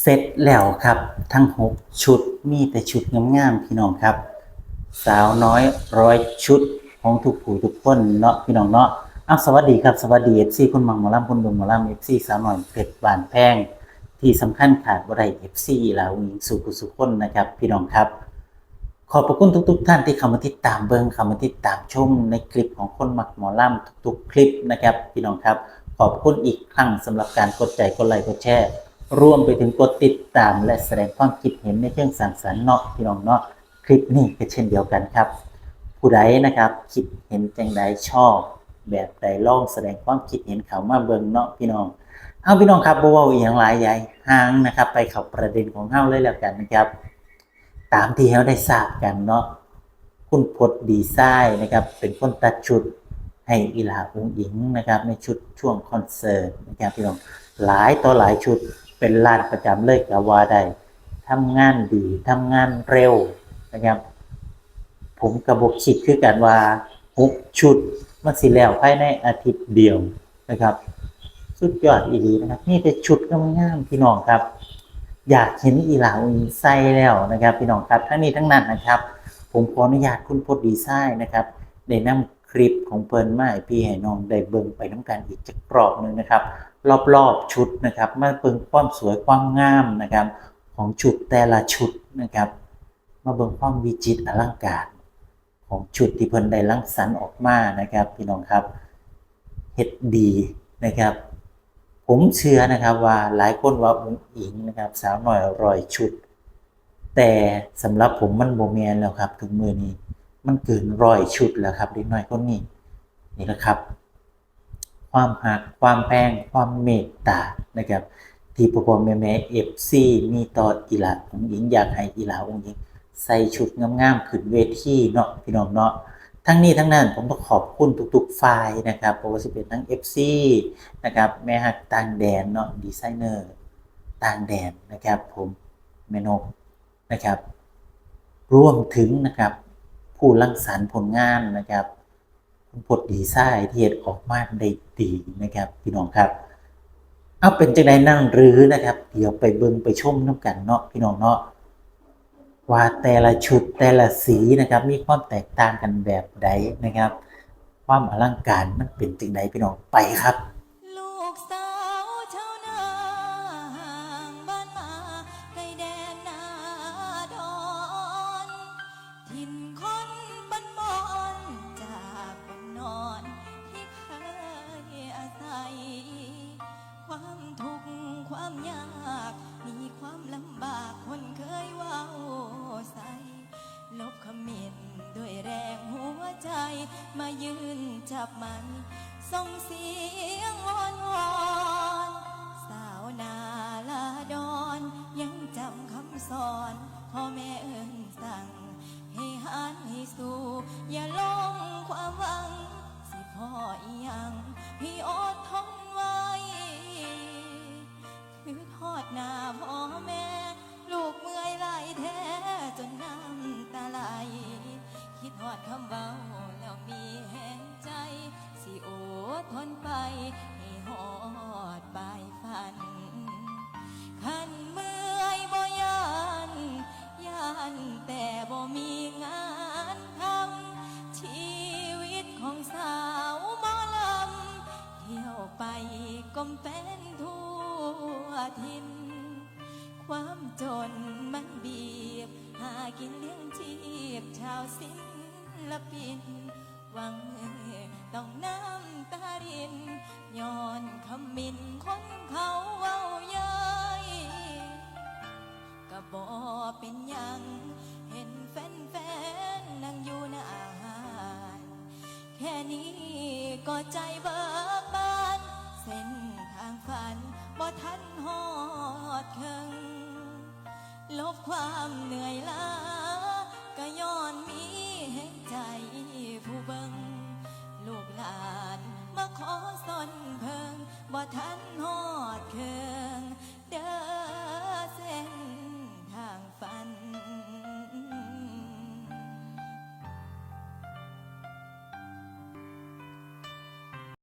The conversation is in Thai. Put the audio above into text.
เสร็จแล้วครับ ทั้ง 6 ชุดมีแต่ชุดงามๆพี่น้องครับ สาวน้อยร้อยชุดของทุกผู้ทุกคนเนาะพี่น้องเนาะอ้าวสวัสดีครับสวัสดีเอฟซีคุณมังหมอลำคุณดงหมอลำเอฟซีสาวน้อยเพชรบานแพง ที่สำคัญขาดบ่ได้เอฟซีลาวหญิงสุขุสุขคนนะครับ พี่น้องครับ ขอบพระคุณทุก ๆ ท่านที่เข้ามาติดตามเบิงเข้ามาติดตามชมในคลิปของคนมักหมอลำทุก ๆ คลิปนะครับ พี่น้องครับ ขอบคุณอีกครั้งสำหรับการกดใจกดไลค์กดแชร์ รวมไปถึงกดติดตามและแสดงความคิดเห็นในเชิงสร้างสรรค์เนาะพี่น้องเนาะคลิปนี้ก็เช่นเดียวกันครับ ผู้ใดนะครับคิดเห็นจังใดชอบ แบบใดลองแสดงความคิดเห็นเขามาเบิ่งเนาะพี่น้องเอาพี่น้องครับบ่เว้าอีหยังหลายใหญ่ห่างนะครับ ไปเข้าประเด็นของเฮาเลยแล้วกันนะครับ ตามที่เราได้ทราบกันเนาะคุณพดดีไซน์นะครับ เป็นคนตัดชุดให้อีหลาอุ้งอิงนะครับ ในชุดช่วงคอนเสิร์ตนะครับพี่น้องหลายต่อหลายชุด เป็นลานประจำเลยก็ว่าได้ทำงานดีทำงานเร็วนะครับ ผมกระบอกคิดคือกันว่าหกชุดมันสิแล้วภายในอาทิตย์เดียวนะครับ สุดยอดอีดีนะครับ นี่เป็นชุดงามๆพี่น้องครับ อยากเห็นอีหลาอุนไส้แล้วนะครับ พี่น้องครับทั้งนี้ทั้งนั้นนะครับ ผมขออนุญาตคุณพดดีไซน์นะครับได้นำคลิปของเปิร์นมาให้พี่ให้น้องได้เบิ่งไปน้ำกันอีกจักกรอบหนึ่งนะครับ รอบๆชุดนะครับมาเบิ่งความสวยความงามนะครับของชุดแต่ละชุดนะครับ มาเบิ่งความวิจิตรอลังการของชุดที่เพิ่นได้รังสรรค์ออกมานะครับพี่น้องครับเฮ็ดดีนะครับ ผมเชื่อนะครับว่าหลายคนว่าอุ้งอิงนะครับ สาวหน่อยรอยชุด แต่สำหรับผมมันโมเมนแล้วครับ ถึงมือนี้ มันเกินรอยชุดแล้วครับเด็กน้อยคนนี้นี่แหละครับ ความหัก ความแพงความเมตตานะครับ ที่พ่อพ่อแม่แม่เอฟซีมีต่ออีหลาองค์หญิงอยากให้อีหลาองค์หญิงใส่ชุดงามๆขึ้นเวทีเนาะพี่น้องเนาะทั้งนี้ทั้งนั้นผมต้องขอบคุณทุกๆฝ่ายนะครับเพราะว่าจะเป็นทั้ง FC นะครับแม่ฮักต่างแดนเนาะดีไซเนอร์ต่างแดนนะครับ ผมแม่นกนะครับรวมถึงนะครับ ผู้รังสรรค์ผลงานนะครับ ผลดีไซน์ที่เฮ็ดออกมาได้ดีนะครับ พี่น้องครับ เอาเป็นจังไดนั่งรื้อนะครับ เดี๋ยวไปเบิ่งไปชมน้ำกันเนาะพี่น้องเนาะว่าแต่ละชุดแต่ละสีนะครับ มีความแตกต่างกันแบบใดนะครับ ความอลังการมันเป็นจังไดพี่น้องไปครับ ความยาก มีความลำบากคนเคยว่าใส่ลบคำเมนด้วยแรงหัวใจ มายืนจับมันส่งเสียงวอนวอน ก้มเป็นทั่วทิน ความจนมันบีบ หากินเลี้ยงชีพชาวศิลปิน หวังต้องน้ำตารินย้อนคำมินคนเขาเว้าเย้ยก็บอเป็นยังเห็นแฟนๆนั่งอยู่หน้าอาแค่นี้ก็ใจเบิก บ่ทันหอดเคิงลบความเหนื่อยล้าก็ย้อนมี